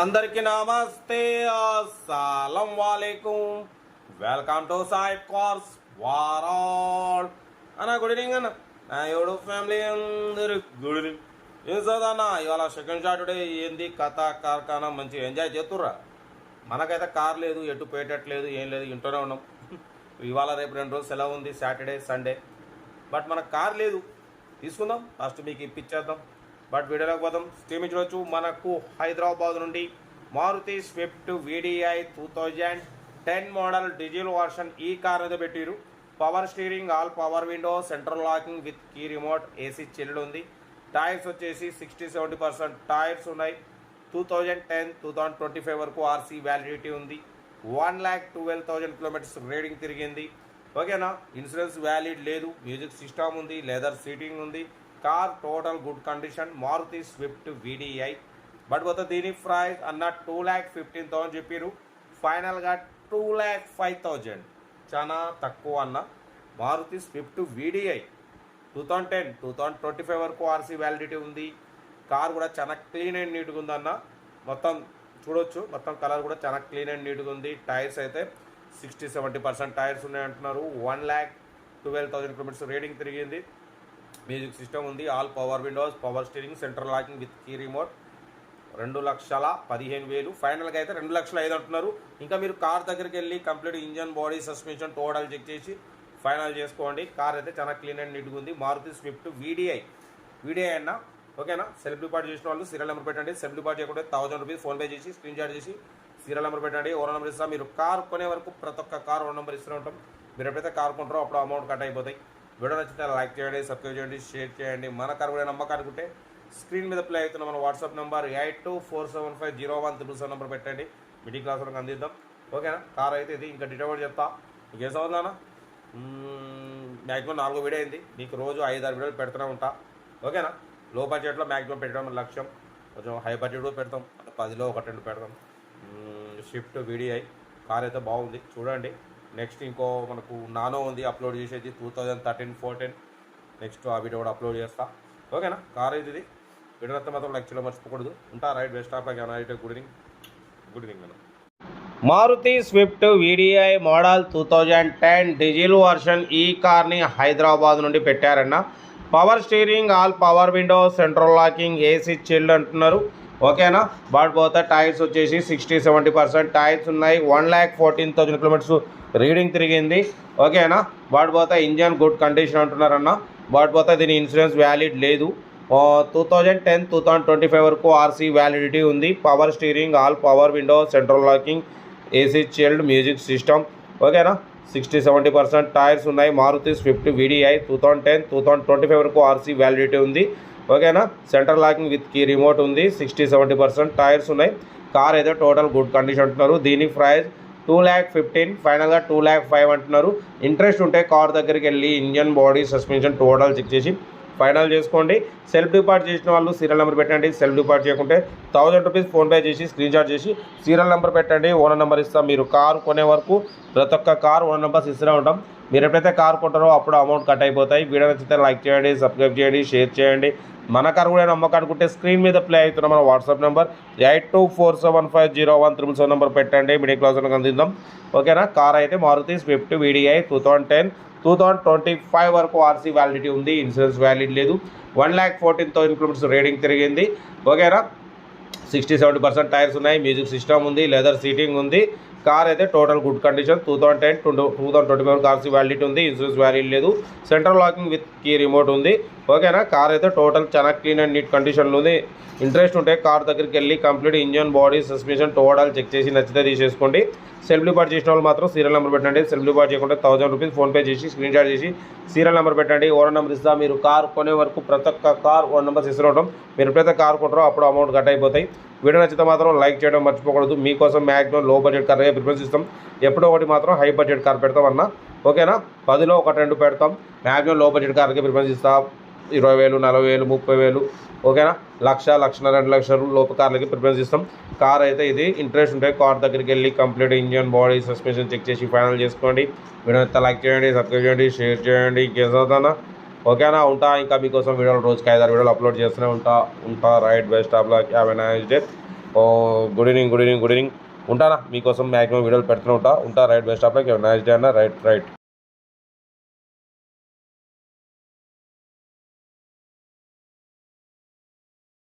అందరికి నమస్తే అస్సలం వాలేకుం. వెల్కమ్ టు సాయి కార్స్ వారాల్. అన్న గుడ్ ఈవినింగ్ అన్న. నా ఎవడు ఫ్యామిలీ అందరు. గుడ్ ఈవినింగ్ ఏం చదవన్నా ఇవాళ సెకండ్ సాటర్డే ఏంది? కథ కార్ఖానా మంచిగా ఎంజాయ్ చేస్తుర్రా? మనకైతే కార్ లేదు ఎటు పెట్టట్లేదు ఏం లేదు ఇంట్లోనే ఉన్నాం. ఇవాళ రేపు రెండు రోజులు సెలవు ఉంది సాటర్డే సండే బట్ మనకు కార్ లేదు. తీసుకుందాం ఫస్ట్ మీకు ఇప్పించేద్దాం. బట్ వీడియోలోకి పోదాం. స్ట్రీమ్ చూడొచ్చు మనకు హైదరాబాద్ నుండి Maruti Swift VDI two thousand ten model diesel version ఈ కార్ అయితే పెట్టిరు. Power steering all power window central locking with key remote AC chilled ఉంది. టైర్స్ వచ్చేసి సిక్స్టీ సెవెంటీ పర్సెంట్ టైర్స్ ఉన్నాయి. Two thousand ten two thousand twenty five వరకు RC validity ఉంది. One lakh twelve thousand kilometres reading తిరిగింది. ఓకేనా insurance valid లేదు. Music system ఉంది leather seating ఉంది. Car total good condition Maruti Swift VDI but పోతే దీని ప్రైస్ అన్న టూ ల్యాక్ ఫిఫ్టీన్ థౌసండ్ చెప్పారు ఫైనల్గా టూ ల్యాక్ ఫైవ్ థౌజండ్ చాలా తక్కువ అన్న. Maruti Swift VDI two thousand ten two thousand twenty five వరకు ఆర్సీ వ్యాలిడిటీ ఉంది. కార్ కూడా చాలా క్లీన్ అండ్ నీట్గా ఉందన్న మొత్తం చూడొచ్చు మొత్తం కలర్ కూడా చాలా క్లీన్ అండ్ నీట్గా ఉంది. టైర్స్ అయితే సిక్స్టీ సెవెంటీ పర్సెంట్ టైర్స్ ఉన్నాయి అంటున్నారు one lakh twelve thousand kilometres rating తిరిగింది. మ్యూజిక్ సిస్టమ్ ఉంది. All power windows power steering central locking with key remote. రెండు లక్షల పదిహేను వేలు. ఫైనల్గా అయితే రెండు లక్షల ఐదు అంటున్నారు. ఇంకా మీరు కార్ దగ్గరికి వెళ్ళి complete engine body suspension total check చేసి ఫైనల్ చేసుకోండి. కార్ అయితే చాలా క్లీన్ అండ్ నీట్గా ఉంది. మారుతి స్విఫ్ట్ వీడిఐ వీడిఐ అన్న ఓకేనా? సెల్ఫ్ డిపార్ట్ చేసిన వాళ్ళు సీరియల్ నెంబర్ పెట్టండి. సెల్ఫ్ డిపార్ట్ చేయకుండా థౌసండ్ రూపీస్ ఫోన్పే చేసి స్క్రీన్ షాట్ చేసి సీరియల్ నెంబర్ పెట్టండి. ఓరో నెంబర్ ఇస్తాం. మీరు కార్ కొనే వరకు ప్రతి ఒక్క కార్ ఓరో నెంబర్ ఇస్తూనే ఉంటాం. మీరు ఎప్పుడైతే కార్ కొంటారో అప్పుడు అమౌంట్ కట్ అయిపోతాయి. వీడియో నచ్చితే లైక్ చేయండి సబ్స్క్రైబ్ చేయండి షేర్ చేయండి. మన కరువుడే కూడా నమ్మకం స్క్రీన్ మీద ప్లే అవుతున్న మన WhatsApp number eight two four seven five zero one triple seven number పెట్టండి. మిడిల్ క్లాస్ వరకు అందిద్దాం. ఓకేనా? కార్ అయితే ఇది. ఇంకా డీటెయిల్ కూడా చెప్తా. మీకు ఏం చదువుతానా మ్యాక్సిమం నాలుగు వీడియో అయింది. మీకు రోజు ఐదు ఆరు వీడియోలు పెడుతూనే ఉంటా. ఓకేనా? లో బడ్జెట్లో మ్యాక్సిమం పెట్టడం లక్ష్యం. కొంచెం హై బడ్జెట్ కూడా పెడతాం. అంటే పదిలో ఒకటి రెండు పెడతాం. షిఫ్ట్ వీడిఐ కార్ అయితే బాగుంది. చూడండి. నెక్స్ట్ ఇంకో మనకు నానో ఉంది అప్లోడ్ చేసేది two thousand thirteen fourteen next ఆ వీడియో కూడా అప్లోడ్ చేస్తా. ఓకేనా? కార్ అయితే ఇది? వీడియో అయితే మాత్రం లైక్ చేయడం మర్చిపోకూడదు. ఉంటా right best of like good evening good evening madam Maruti Swift VDI model two thousand ten diesel version ఈ కార్ని హైదరాబాద్ నుండి పెట్టారన్న. Power steering all power window central locking AC chilled అంటున్నారు. ఓకేనా? బట్ పోతే టైర్స్ వచ్చేసి సిక్స్టీ సెవెంటీ పర్సెంట్ టైర్స్ ఉన్నాయి. One lakh fourteen thousand kilometres reading తిరిగింది. ఓకేనా? బట్ పోతే ఇంజన్ గుడ్ కండిషన్ అంటున్నారన్న. బట్ పోతే దీని ఇన్సూరెన్స్ వ్యాలిడ్ లేదు. Two thousand ten two thousand twenty five వరకు ఆర్సీ వ్యాలిడిటీ ఉంది. Power steering all power window central locking AC child music system ఓకేనా? సిక్స్టీ సెవెంటీ పర్సెంట్ టైర్స్ ఉన్నాయి. Maruti Swift VDI two thousand ten two thousand twenty five వరకు RC validity ఉంది. ఓకేనా? Centre locking with key remote ఉంది. Sixty seventy percent tyres ఉన్నాయి. Car అయితే total good condition అంటున్నారు. దీని ప్రైస్ టూ ల్యాక్ ఫిఫ్టీన్ ఫైనల్గా టూ ల్యాక్ ఫైవ్ అంటున్నారు. ఇంట్రెస్ట్ ఉంటే కార్ దగ్గరికి వెళ్ళి engine body suspension total check చేసి ఫైనల్ చేసుకోండి. సెల్ఫ్ డిపార్ట్ చేసిన వాళ్ళు సీరియల్ నెంబర్ పెట్టండి. సెల్ఫ్ డిపార్ట్ చేయకుంటే థౌజండ్ రూపీస్ ఫోన్పే చేసి స్క్రీన్ షాట్ చేసి సీరియల్ నెంబర్ పెట్టండి. ఓనర్ నెంబర్ ఇస్తాం. మీరు కార్ కొనే వరకు ప్రతి ఒక్క కార్ ఓనర్ నెంబర్స్ ఇస్తూనే ఉంటాం. మీరు ఎప్పుడైతే కార్ కొంటారో అప్పుడు అమౌంట్ కట్ అయిపోతాయి. వీడియో నచ్చితే లైక్ చేయండి సబ్స్క్రైబ్ చేయండి షేర్ చేయండి. మన కార్ కూడా నమ్మకనుకుంటే స్క్రీన్ మీద ప్లే అవుతున్న మన WhatsApp number eight two four seven five zero one triple seven number పెట్టండి. మిడిల్ క్లాస్ అందిద్దాం ఓకేనా కార్ అయితే Maruti Swift VDI two thousand ten two thousand twenty five వరకు ఆర్సీ వ్యాలిడిటీ ఉంది. ఇన్సూరెన్స్ వ్యాలిడ్ లేదు. One lakh fourteen thousand kilometres reading తిరిగింది. ఓకేనా sixty seventy percent tyres ఉన్నాయి. మ్యూజిక్ సిస్టమ్ ఉంది. లెదర్ సీటింగ్ ఉంది. కార్ అయితే total good condition. Two thousand ten two two thousand twenty five cars validity ఉంది insurance valid లేదు. Central locking with key remote ఉంది. ఓకేనా? కార్ అయితే టోటల్ చాలా క్లీన్ అండ్ నీట్ కండిషన్లో ఉంది. ఇంట్రెస్ట్ ఉంటే కార్ దగ్గరికి వెళ్ళి complete engine body suspension total check చేసి నచ్చితే తీసేసుకోండి. సెల్ఫ్ డిపార్ట్ చేసిన వాళ్ళు మాత్రం సీరియల్ నెంబర్ పెట్టండి. సెల్ఫ్ డిపార్ట్ చేయకుండా థౌసండ్ రూపీస్ ఫోన్పే చేసి స్క్రీన్ షాట్ చేసి సీరియల్ నెంబర్ పెట్టండి. ఓనర్ నెంబర్ ఇస్తా. మీరు కార్ కొనే వరకు ప్రతి ఒక్క కార్ ఓన్ నెంబర్స్ ఇస్తుంటాం మీరు ఎప్పుడైతే కార్ కొంటారో అప్పుడు అమౌంట్ కట్ అయిపోతాయి. వీడియో నచ్చితే మాత్రం లైక్ చేయడం మర్చిపోకూడదు. మీకోసం మ్యాక్సిమం లో బడ్జెట్ కార్గా ప్రిఫరెన్స్ ఇస్తాం. ఎప్పుడో ఒకటి మాత్రం హై బడ్జెట్ కార్ పెడతాం ఓకేనా? పదిలో ఒకటి రెండు పెడతాం. మ్యాక్సిమం లో బడ్జెట్ కార్కి ప్రిఫరెన్స్ ఇస్తాం. ఇరవై వేలు నలభై వేలు ముప్పై వేలు. ఓకేనా? లక్ష లక్ష రెండు లక్షలు లోపు కార్లకి ప్రిఫరెన్స్ ఇస్తాం. కార్ అయితే ఇది ఇంట్రెస్ట్ ఉంటే కార్ దగ్గరికి వెళ్ళి complete engine body suspension check చేసి ఫైనల్ చేసుకోండి. వీడియో లైక్ చేయండి సబ్స్క్రైబ్ చేయండి షేర్ చేయండి. ఇంకేం చదువుతానా ఓకేనా? ఉంటా. ఇంకా మీకోసం వీడియోలు రోజుకి ఐదారు వీడియోలు అప్లోడ్ చేస్తూనే ఉంటా. ఉంటా. Right best of luck. Have a nice day. Good evening good evening good evening. ఉంటానా? మీకోసం మ్యాక్సిమం వీడియోలు పెడుతూనే ఉంటా. ఉంటా. Right best of like. Nice day అన్న. Right right.